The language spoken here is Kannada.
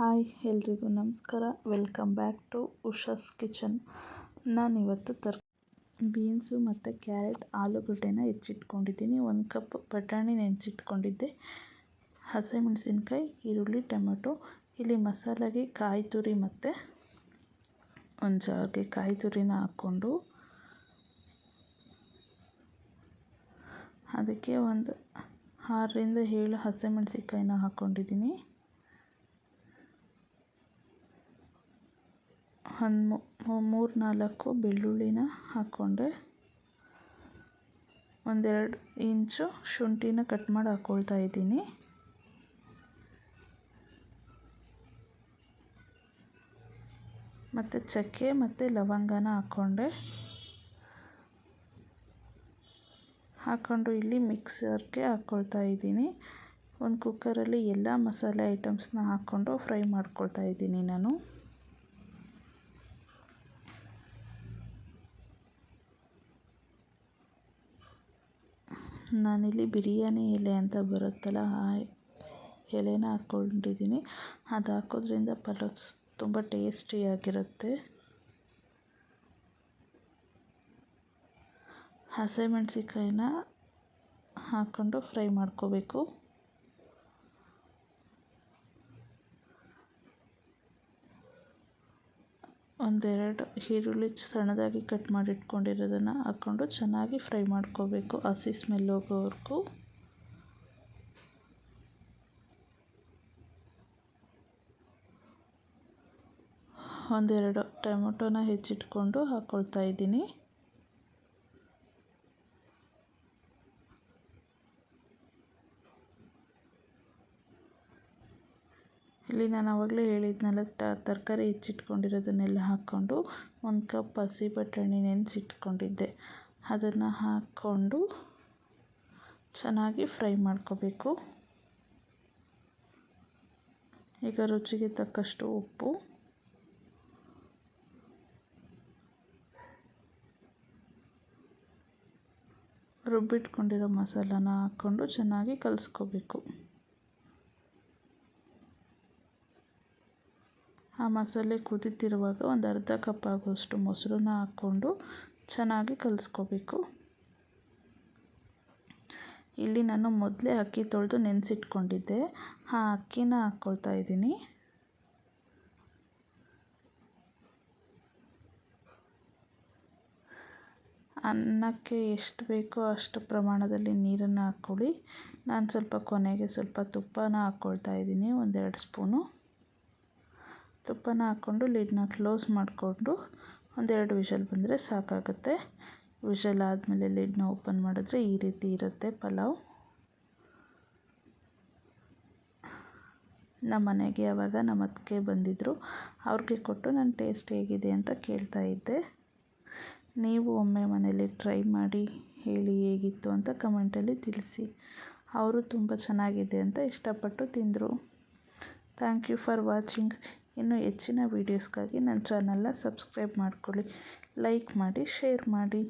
ಹಾಯ್ ಎಲ್ರಿಗೂ ನಮಸ್ಕಾರ. Welcome back to Usha's kitchen. ನಾನಿವತ್ತು ತರ್ ಬೀನ್ಸು ಮತ್ತು ಕ್ಯಾರೆಟ್ ಆಲೂಗಡ್ಡೆನ ಹೆಚ್ಚಿಟ್ಕೊಂಡಿದ್ದೀನಿ. ಒಂದು ಕಪ್ ಬಟಾಣಿ ನೆನೆಸಿಟ್ಕೊಂಡಿದ್ದೆ. ಹಸಿಮೆಣಸಿನ್ಕಾಯಿ, ಈರುಳ್ಳಿ, ಟೊಮೆಟೊ. ಇಲ್ಲಿ ಮಸಾಲೆಗೆ ಕಾಯಿ ತುರಿ ಮತ್ತು ಒಂದು ಜಾರ್ಗೆ ಕಾಯಿ ತುರಿನ ಹಾಕ್ಕೊಂಡು ಅದಕ್ಕೆ ಒಂದು ಆರರಿಂದ ಏಳು ಹಸಿಮೆಣಸಿನ್ಕಾಯಿನ ಹಾಕ್ಕೊಂಡಿದ್ದೀನಿ ಒಂದು ಮೂರು ನಾಲ್ಕು ಬೆಳ್ಳುಳ್ಳಿನ ಹಾಕ್ಕೊಂಡೆ ಒಂದೆರಡು ಇಂಚು ಶುಂಠಿನ ಕಟ್ ಮಾಡಿ ಹಾಕ್ಕೊಳ್ತಾ ಇದ್ದೀನಿ. ಮತ್ತು ಚಕ್ಕೆ ಮತ್ತು ಲವಂಗನ ಹಾಕ್ಕೊಂಡೆ ಹಾಕ್ಕೊಂಡು ಇಲ್ಲಿ ಮಿಕ್ಸರ್ಗೆ ಹಾಕ್ಕೊಳ್ತಾ ಇದ್ದೀನಿ. ಒಂದು ಕುಕ್ಕರಲ್ಲಿ ಎಲ್ಲ ಮಸಾಲೆ ಐಟಮ್ಸ್ನ ಹಾಕ್ಕೊಂಡು ಫ್ರೈ ಮಾಡ್ಕೊಳ್ತಾ ಇದ್ದೀನಿ ನಾನು. ನಾನಿಲ್ಲಿ ಬಿರಿಯಾನಿ ಎಲೆ ಅಂತ ಬರುತ್ತಲ್ಲ, ಆ ಎಲೆನ ಹಾಕ್ಕೊಂಡಿದ್ದೀನಿ ಅದು ಹಾಕೋದ್ರಿಂದ ಪಲಾವ್ ತುಂಬ ಟೇಸ್ಟಿಯಾಗಿರುತ್ತೆ. ಹಸಿಮೆಣ್ಸಿಕಾಯಿನ ಹಾಕ್ಕೊಂಡು ಫ್ರೈ ಮಾಡ್ಕೋಬೇಕು. ಒಂದೆರಡು ಈರುಳ್ಳಿ ಸಣ್ಣದಾಗಿ ಕಟ್ ಮಾಡಿ ಇಟ್ಕೊಂಡಿರೋದನ್ನು ಹಾಕ್ಕೊಂಡು ಚೆನ್ನಾಗಿ ಫ್ರೈ ಮಾಡ್ಕೋಬೇಕು. ಹಸಿ ಸ್ಮೆಲ್ ಹೋಗೋವರೆಗೂ. ಒಂದೆರಡು ಟೊಮೊಟೊನ ಹೆಚ್ಚಿಟ್ಕೊಂಡು ಹಾಕ್ಕೊಳ್ತಾ ಇದ್ದೀನಿ. ಇಲ್ಲಿ ನಾನು ಆವಾಗಲೇ ಹೇಳಿದ್ನಲ್ಲ ತರಕಾರಿ ಹೆಚ್ಚಿಟ್ಕೊಂಡಿರೋದನ್ನೆಲ್ಲ ಹಾಕ್ಕೊಂಡು ಒಂದು ಕಪ್ ಹಸಿ ಬಟಾಣಿ ನೆನೆಸಿಟ್ಕೊಂಡಿದ್ದೆ. ಅದನ್ನು ಹಾಕ್ಕೊಂಡು ಚೆನ್ನಾಗಿ ಫ್ರೈ ಮಾಡ್ಕೋಬೇಕು. ಈಗ ರುಚಿಗೆ ತಕ್ಕಷ್ಟು ಉಪ್ಪು. ರುಬ್ಬಿಟ್ಕೊಂಡಿರೋ ಮಸಾಲಾನ ಹಾಕ್ಕೊಂಡು ಚೆನ್ನಾಗಿ ಕಲಿಸ್ಕೋಬೇಕು. ಆ ಮಸಾಲೆ ಕುದೀತಿರುವಾಗ ಒಂದು ಅರ್ಧ ಕಪ್ ಆಗುವಷ್ಟು ಮೊಸರನ್ನ ಹಾಕ್ಕೊಂಡು ಚೆನ್ನಾಗಿ ಕಲಿಸ್ಕೋಬೇಕು. ಇಲ್ಲಿ ನಾನು ಮೊದಲೇ ಅಕ್ಕಿ ತೊಳೆದು ನೆನೆಸಿಟ್ಕೊಂಡಿದ್ದೆ. ಆ ಅಕ್ಕಿನ ಹಾಕ್ಕೊಳ್ತಾ ಇದ್ದೀನಿ. ಅನ್ನಕ್ಕೆ ಎಷ್ಟು ಬೇಕೋ ಅಷ್ಟು ಪ್ರಮಾಣದಲ್ಲಿ ನೀರನ್ನು ಹಾಕ್ಕೊಳ್ಳಿ. ನಾನು ಸ್ವಲ್ಪ ಕೊನೆಗೆ ಸ್ವಲ್ಪ ತುಪ್ಪನ ಹಾಕ್ಕೊಳ್ತಾ ಇದ್ದೀನಿ, ಒಂದೆರಡು ಸ್ಪೂನು. ತುಪ್ಪನ ಹಾಕ್ಕೊಂಡು ಲಿಡ್ನ ಕ್ಲೋಸ್ ಮಾಡಿಕೊಂಡು ಒಂದೆರಡು ವಿಷಲ್ ಬಂದರೆ ಸಾಕಾಗುತ್ತೆ. ವಿಷಲ್ ಆದಮೇಲೆ ಲಿಡ್ನ ಓಪನ್ ಮಾಡಿದ್ರೆ ಈ ರೀತಿ ಇರುತ್ತೆ ಪಲಾವ್. ನಮ್ಮ ಮನೆಗೆ ಆವಾಗ ನಮ್ಮ ಅತ್ತಿಗೆ ಬಂದಿದ್ದರು ಅವ್ರಿಗೆ ಕೊಟ್ಟು ನಾನು ಟೇಸ್ಟ್ ಹೇಗಿದೆ ಅಂತ ಕೇಳ್ತಾ ಇದ್ದೆ. ನೀವು ಒಮ್ಮೆ ಮನೇಲಿ ಟ್ರೈ ಮಾಡಿ ಹೇಳಿ ಹೇಗಿತ್ತು ಅಂತ ಕಮೆಂಟಲ್ಲಿ ತಿಳಿಸಿ. ಅವರು ತುಂಬ ಚೆನ್ನಾಗಿದೆ ಅಂತ ಇಷ್ಟಪಟ್ಟು ತಿಂದರು. ಥ್ಯಾಂಕ್ ಯು ಫಾರ್ ವಾಚಿಂಗ್ ಇನ್ನು ಹೆಚ್ಚಿನ ವೀಡಿಯೋಸ್ಗಾಗಿ ನನ್ನ ಚಾನಲ್ನ ಸಬ್ಸ್ಕ್ರೈಬ್ ಮಾಡ್ಕೊಳ್ಳಿ. ಲೈಕ್ ಮಾಡಿ ಶೇರ್ ಮಾಡಿ.